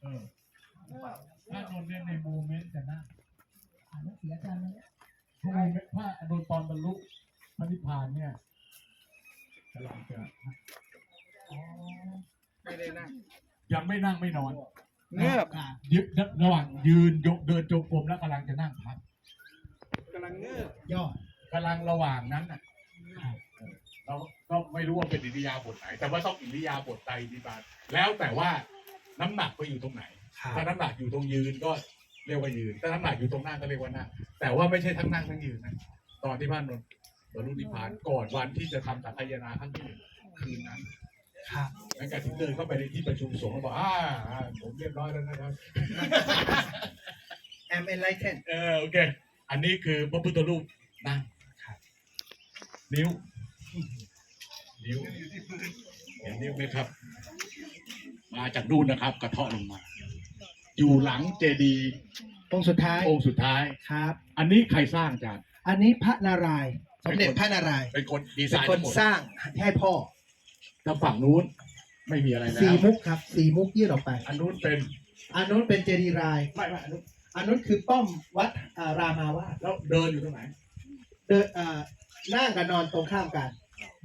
เออถ้าโดนเนี่ยในโมเมนต์จะนั่งอ่านหนังสืออาจารย์มถ้าโมเมนต์ถ้าโดนตอนบรรลุพระนิพพานเนี่ยกำลังจะอ๋อไม่ได้นั่งยังไม่นั่งไม่นอน เงือบะยึดระหว่างยืนยกเดินจงกรมแล้วกำลังจะนั่งพักกำลังเงือบย่อกำลังระหว่างนั้นน่ะเราก็ไม่รู้ว่าเป็นอิริยาบถไหน แต่ว่าต้องอิริยาบถใดดีบาทแล้วแต่ว่าน้ำหนักไปอยู่ตรงไหน ถ้าน้ำหนักอยู่ตรงยืนก็เรียกว่ายืน ถ้าน้ำหนักอยู่ตรงนั่งก็เรียกว่านั่งแต่ว่าไม่ใช่ทั้งนั่งทั้งยืนนะตอนที่บ้านนนท์บรรลุนิพพานก่อนวันที่จะทำสังฆายนาครั้งที่หนึ่งคืนนั้น ครับแล้วก็ถึงเดินเข้าไปในที่ประชุมสงฆ์แล้วบอกอ่าอ่าผมเรียบร้อยแล้วนะครับแอมเอ็นไลเทนเออโอเค อันนี้คือพระพุทธรูปนั่งนิ้ว นิ้วเห็นนิ้วไหมครับ มาจากนู่นนะครับ กระเทาะลงมา อยู่หลังเจดีย์ตรงสุดท้ายองค์สุดท้าย ครับ อันนี้ใครสร้างอาจารย์อันนี้พระนารายณ์สมเด็จพระนารายณ์เป็นคนดีไซเป็นน์คทั้นงหมด สร้างให้พ่อ ทางฝั่งนู้นไม่มีอะไรแล้สี่วมุกครับสี่มุกยื่นออกไป อันนู้นเป็นอันนู้นเป็นเจดีย์รายไม่ไม่อันนู้นอันนู้นคือป้อมวัดอ่ารามาวาสแล้วเดินอยู่ตรงไหนเดินอ่านั่งกับนอนตรงข้ามกัน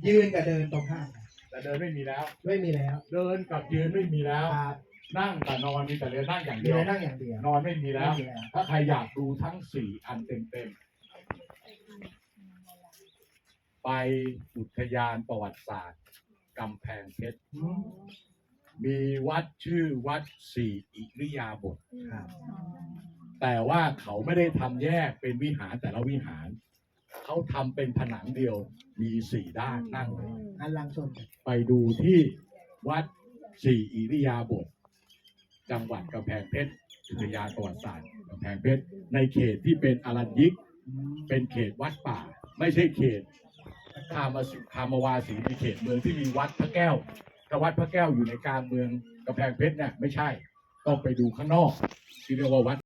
ยืนกับเดินตรงข้ามกันแต่เดินไม่มีแล้ว ไม่มีแล้วเดินกับยืนไม่มีแล้ว ครับนั่งกับนอนมีแต่เรือนั่งอย่างมีเดียว แต่นั่งอย่างเดียวนอนไม่มีแล้วไม่มีแล้ว ถ้าใครอยากดูทั้งสี่อันเต็มๆ ไปอุทยานประวัติศาสตร์ กำแพงเพชรอืมมีวัดชื่อวัดสี่อิริยาบถครับ แต่ว่าเขาไม่ได้ทำแยกเป็นวิหารแต่ละวิหาร เขาทำเป็นผนังเดียว มีสี่ด้านนั่งเลยอันลังชนกันไปดูที่วัดสี่อิริยาบถจังหวัดกำแพงเพชรอุทยานประวัติศาสตร์กำแพงเพชรในเขตที่เป็นอารัญยิก เป็นเขตวัดป่า ไม่ใช่เขต คามสิคามวาสีในเขตเมืองที่มีวัดพระแก้วถ้าวัดพระแก้วอยู่ในกลางเมืองกำแพงเพชรเนี่ยไม่ใช่ ต้องไปดูข้างนอกที่เรียกว่าวัด